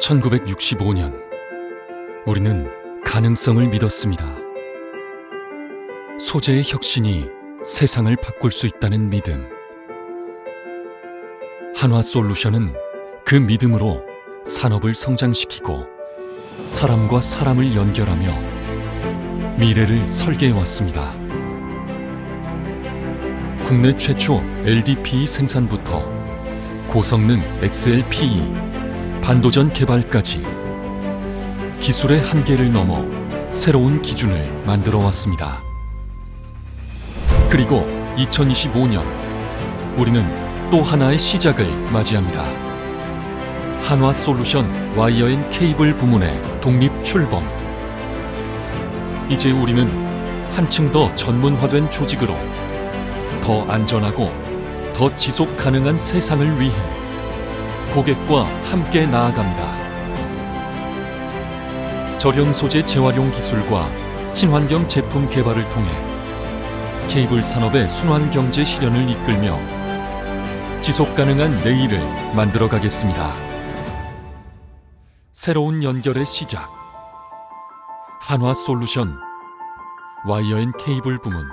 1965년 우리는 가능성을 믿었습니다. 소재의 혁신이 세상을 바꿀 수 있다는 믿음. 한화 솔루션은 그 믿음으로 산업을 성장시키고 사람과 사람을 연결하며 미래를 설계해 왔습니다. 국내 최초 LDPE 생산부터 고성능 XLPE 반도전 개발까지 기술의 한계를 넘어 새로운 기준을 만들어 왔습니다. 그리고 2025년 우리는 또 하나의 시작을 맞이합니다. 한화 솔루션 와이어 앤 케이블 부문의 독립 출범. 이제 우리는 한층 더 전문화된 조직으로 더 안전하고 더 지속 가능한 세상을 위해 고객과 함께 나아갑니다. 저렴 소재 재활용 기술과 친환경 제품 개발을 통해 케이블 산업의 순환 경제 실현을 이끌며 지속 가능한 내일을 만들어 가겠습니다. 새로운 연결의 시작. 한화 솔루션 와이어 앤 케이블 부문